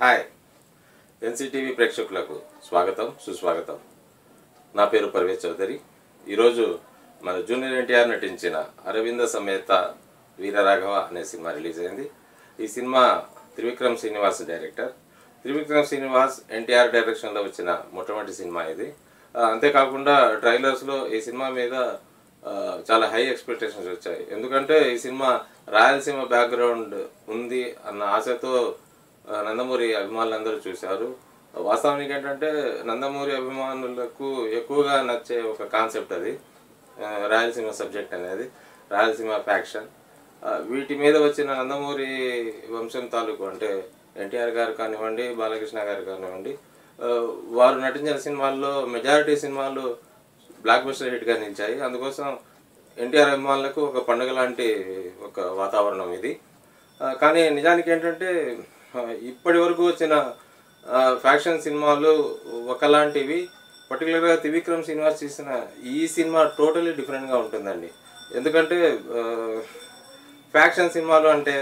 Hi. ఎన్సీటీవీ ప్రేక్షకులకు స్వాగతం సుస్వాగతం. నా పేరు పర్వేజ్ చౌదరి. ఈరోజు మన జూనియర్ ఎన్టీఆర్ నటించిన అరవింద సమేత వీరరాఘవ అనే సినిమా రిలీజ్ అయింది. ఈ cinema Trivikram Srinivas director. Trivikram Srinivas NTR డైరెక్షన్లో వచ్చిన మొట్టమొదటి సినిమా ఇది. అంతేకాకుండా ట్రైలర్స్లో ఈ సినిమా మీద చాలా హై ఎక్స్పెక్టేషన్స్ వచ్చాయి. ఎందుకంటే ఈ సినిమా రాయలసీమ బ్యాక్గ్రౌండ్ ఉంది అన్న ఆశతో నందమూరి అభిమానులందరూ చూశారు. వాస్తవానికి ఏంటంటే నందమూరి అభిమానులకు ఎక్కువగా నచ్చే ఒక కాన్సెప్ట్ అది రాయలసీమ సబ్జెక్ట్ అనేది రాయలసీమ ఫ్యాక్షన్. వీటి మీద వచ్చిన నందమూరి వంశం తాలూకు అంటే ఎన్టీఆర్ గారు కానివ్వండి బాలకృష్ణ గారు కానివ్వండి వారు నటించిన సినిమాల్లో మెజారిటీ సినిమాలు బ్లాక్ బస్టర్ హిట్గా నిలిచాయి. అందుకోసం ఎన్టీఆర్ అభిమానులకు ఒక పండుగ లాంటి ఒక వాతావరణం ఇది. కానీ నిజానికి ఏంటంటే ఇప్పటి వరకు వచ్చిన ఫ్యాక్షన్ సినిమాలు ఒకలాంటివి. పర్టికులర్గా త్రివిక్రమ్ శ్రీనివాస్ చేసిన ఈ సినిమా టోటలీ డిఫరెంట్గా ఉంటుందండి. ఎందుకంటే ఫ్యాక్షన్ సినిమాలు అంటే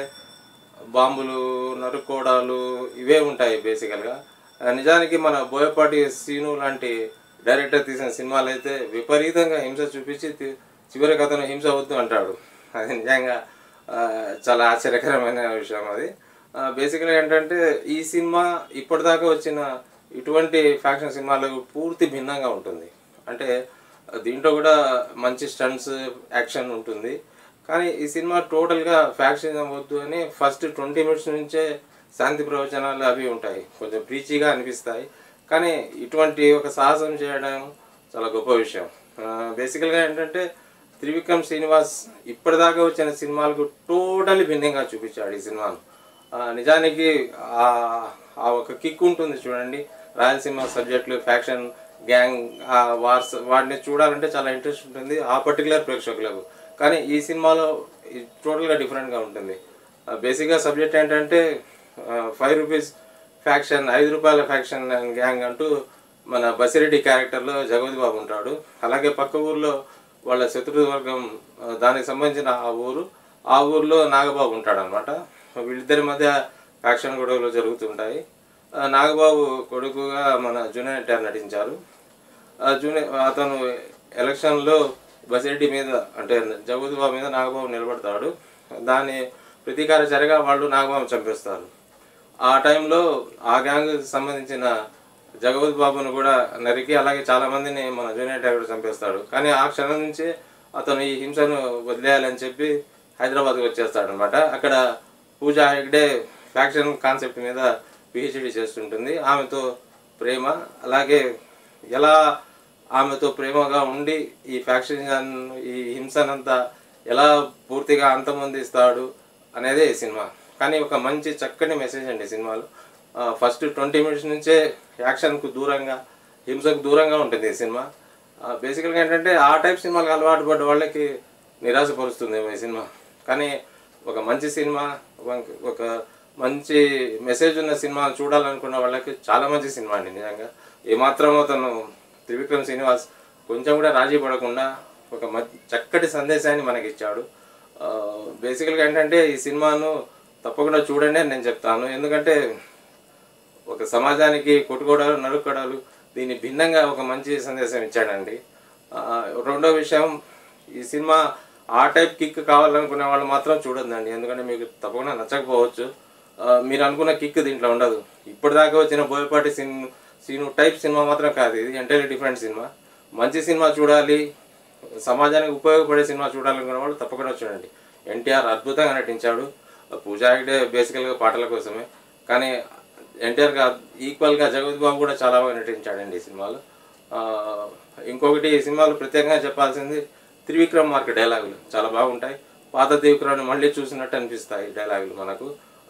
బాంబులు నరుకోడాలు ఇవే ఉంటాయి బేసికల్గా నిజానికి మన బోయపాటి సీను లాంటి డైరెక్టర్ తీసిన సినిమాలు అయితే విపరీతంగా హింస చూపించి చివరి కథను హింస వద్దు అంటాడు. అది నిజంగా చాలా ఆశ్చర్యకరమైన విషయం అది. బేసిక్గా ఏంటంటే ఈ సినిమా ఇప్పటిదాకా వచ్చిన ఇటువంటి ఫ్యాక్షన్ సినిమాలకు పూర్తి భిన్నంగా ఉంటుంది. అంటే దీంట్లో కూడా మంచి స్టంట్స్ యాక్షన్ ఉంటుంది. కానీ ఈ సినిమా టోటల్గా ఫ్యాక్షన్ అవ్వద్దు అని ఫస్ట్ ట్వంటీ మినిట్స్ నుంచే శాంతి ప్రవచనాలు అవి ఉంటాయి. కొంచెం ప్రీచిగా అనిపిస్తాయి. కానీ ఇటువంటి ఒక సాహసం చేయడం చాలా గొప్ప విషయం. బేసికల్గా ఏంటంటే త్రివిక్రమ్ శ్రీనివాస్ ఇప్పటిదాకా వచ్చిన సినిమాలకు టోటలీ భిన్నంగా చూపించాడు ఈ సినిమాను. నిజానికి ఆ ఒక కిక్ ఉంటుంది చూడండి. రాయలసీమ సబ్జెక్టులు ఫ్యాక్షన్ గ్యాంగ్ వార్స్ వాటిని చూడాలంటే చాలా ఇంట్రెస్ట్ ఉంటుంది ఆ పర్టికులర్ ప్రేక్షకులకు. కానీ ఈ సినిమాలో టోటల్గా డిఫరెంట్గా ఉంటుంది. బేసిక్గా సబ్జెక్ట్ ఏంటంటే ఫైవ్ రూపీస్ ఫ్యాక్షన్ ఐదు రూపాయల ఫ్యాక్షన్ గ్యాంగ్ అంటూ మన బసిరెడ్డి క్యారెక్టర్లో జగవతి బాబు ఉంటాడు. అలాగే పక్క ఊర్లో వాళ్ళ శత్రువర్గం దానికి సంబంధించిన ఆ ఊరు ఆ ఊర్లో నాగబాబు ఉంటాడనమాట వీళ్ళిద్దరి మధ్య ఫ్యాక్షన్ గొడవలు జరుగుతుంటాయి. నాగబాబు కొడుకుగా మన జూనియర్ ఎన్టీఆర్ నటించారు. ఆ జూనియర్ అతను ఎలక్షన్లో బసిరెడ్డి మీద అంటే జగవతి బాబు మీద నాగబాబు నిలబడతాడు. దాని ప్రతీకార చర్యగా వాళ్ళు నాగబాబు చంపేస్తారు. ఆ టైంలో ఆ గ్యాంగ్ సంబంధించిన జగవత్ బాబును కూడా నరికి అలాగే చాలా మందిని మన జూనియర్ టైగర్ చంపేస్తాడు. కానీ ఆ క్షణం నుంచి అతను ఈ హింసను వదిలేయాలని చెప్పి హైదరాబాద్కి వచ్చేస్తాడు అనమాట అక్కడ పూజా హెగ్డే ఫ్యాక్షన్ కాన్సెప్ట్ మీద పిహెచ్డి చేస్తుంటుంది. ఆమెతో ప్రేమ అలాగే ఎలా ఆమెతో ప్రేమగా ఉండి ఈ ఫ్యాక్షన్ ఈ హింసనంతా ఎలా పూర్తిగా అంతమొందిస్తాడు అనేదే ఈ సినిమా. కానీ ఒక మంచి చక్కని మెసేజ్ అండి సినిమాలో. ఫస్ట్ ట్వంటీ మినిట్స్ నుంచే యాక్షన్కు దూరంగా హింసకు దూరంగా ఉంటుంది ఈ సినిమా. బేసికల్గా ఏంటంటే ఆ టైప్ సినిమాలకు అలవాటు పడ్డ వాళ్ళకి నిరాశపరుస్తుంది ఈ సినిమా. కానీ ఒక మంచి సినిమా ఒక- మంచి మెసేజ్ ఉన్న సినిమా చూడాలనుకున్న వాళ్ళకి చాలా మంచి సినిమా అండి నిజంగా. ఏమాత్రం తను త్రివిక్రమ్ శ్రీనివాస్ కొంచెం కూడా రాజీ పడకుండా ఒక మ చక్కటి సందేశాన్ని మనకి ఇచ్చాడు బేసికల్గా ఏంటంటే ఈ సినిమాను తప్పకుండా చూడండి అని నేను చెప్తాను. ఎందుకంటే ఒక సమాజానికి కొట్టుకోవడాలు నరుక్కోవడాలు దీన్ని భిన్నంగా ఒక మంచి సందేశం ఇచ్చాడండి. రెండో విషయం ఈ సినిమా ఆ టైప్ కిక్ కావాలనుకునే వాళ్ళు మాత్రం చూడొద్దండి. ఎందుకంటే మీకు తప్పకుండా నచ్చకపోవచ్చు. మీరు అనుకున్న కిక్ దీంట్లో ఉండదు. ఇప్పటిదాకా వచ్చిన బోయపాటి సిన్ సీను టైప్ సినిమా మాత్రం కాదు. ఇది ఎంటైర్లీ డిఫరెంట్ సినిమా. మంచి సినిమా చూడాలి సమాజానికి ఉపయోగపడే సినిమా చూడాలనుకునే వాళ్ళు తప్పకుండా చూడండి. ఎన్టీఆర్ అద్భుతంగా నటించాడు. పూజా హెగ్డే బేసికల్గా పాటల కోసమే. కానీ ఎన్టీఆర్గా ఈక్వల్గా జగత్ బాబు కూడా చాలా బాగా నటించాడండి ఈ సినిమాలో. ఇంకొకటి ఈ సినిమాలో ప్రత్యేకంగా చెప్పాల్సింది త్రివిక్రమ్ మార్క్ డైలాగులు. చాలా బాగుంటాయి. పాత త్రివిక్రమ్ని మళ్ళీ చూసినట్టు అనిపిస్తాయి డైలాగులు మనకు.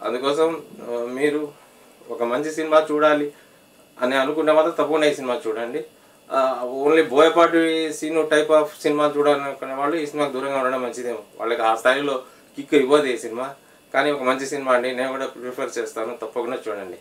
అందుకోసం మీరు ఒక మంచి సినిమా చూడాలి అని అనుకుంటే మాత్రం తప్పకుండా ఈ సినిమా చూడండి. Only Boyapati Seenu type of cinema చూడాలనుకునే వాళ్ళు ఈ సినిమాకి దూరంగా ఉండడం మంచిదేమో. వాళ్ళకి ఆ స్థాయిలో కిక్ ఇవ్వదు ఈ సినిమా. కానీ ఒక మంచి సినిమా అండి. నేను కూడా ప్రిఫర్ చేస్తాను. తప్పకుండా చూడండి.